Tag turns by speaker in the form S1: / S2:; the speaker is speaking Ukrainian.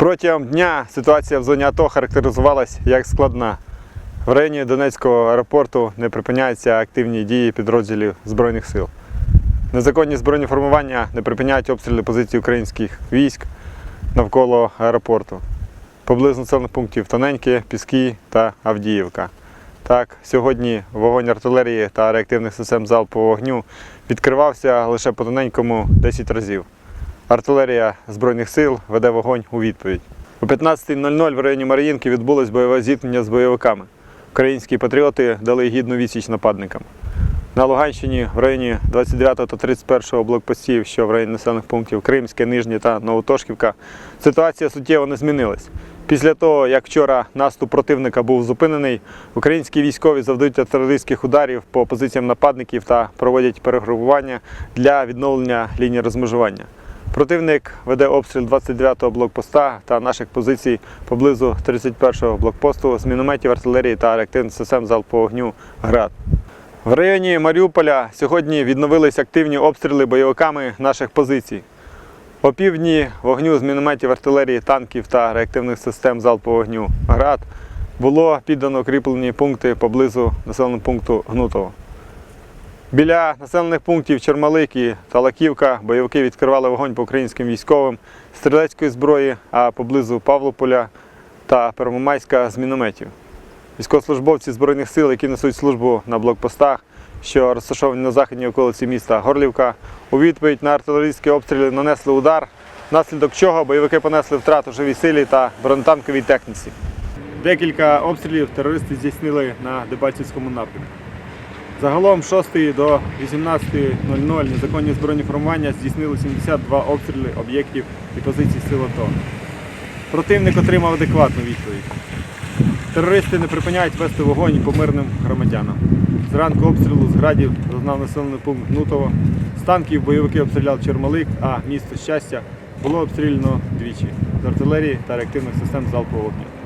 S1: Протягом дня ситуація в зоні АТО характеризувалась як складна. В районі Донецького аеропорту не припиняються активні дії підрозділів Збройних сил. Незаконні збройні формування не припиняють обстріли позицій українських військ навколо аеропорту. Поблизу населених пунктів Тоненьке, Піски та Авдіївка. Так, сьогодні вогонь артилерії та реактивних систем залпового вогню відкривався лише по тоненькому 10 разів. Артилерія Збройних сил веде вогонь у відповідь. О 15.00 в районі Мар'їнки відбулось бойове зіткнення з бойовиками. Українські патріоти дали гідну відсіч нападникам. На Луганщині в районі 29 та 31 блокпостів, що в районі населених пунктів Кримське, Нижнє та Новотошківка, ситуація суттєво не змінилась. Після того, як вчора наступ противника був зупинений, українські військові завдають терористських ударів по позиціям нападників та проводять перегрупування для відновлення лінії розмежування. Противник веде обстріл 29-го блокпоста та наших позицій поблизу 31-го блокпосту з мінометів артилерії та реактивних систем залпового вогню ГРАД. В районі Маріуполя сьогодні відновились активні обстріли бойовиками наших позицій. О півдні вогню з мінометів артилерії, танків та реактивних систем залпового вогню ГРАД було піддано укріплені пункти поблизу населеного пункту Гнутово. Біля населених пунктів Чермалики та Лаківка бойовики відкривали вогонь по українським військовим стрілецької зброї, а поблизу Павлополя та Первомайська з мінометів. Військовослужбовці Збройних сил, які несуть службу на блокпостах, що розташовані на західній околиці міста Горлівка, у відповідь на артилерійські обстріли нанесли удар, внаслідок чого бойовики понесли втрату живій силі та бронетанковій техніці. Декілька обстрілів терористи здійснили на Дебальцівському напрямку. Загалом з 6 до 18.00 незаконні збройні формування здійснили 72 обстріли об'єктів і позицій сил АТО. Противник отримав адекватну відповідь. Терористи не припиняють вести вогонь по мирним громадянам. Зранку обстрілу з градів зазнав населений пункт Гнутово. З танків бойовики обстріляв Чермалик, а місто щастя було обстріляно двічі з артилерії та реактивних систем залпового вогню.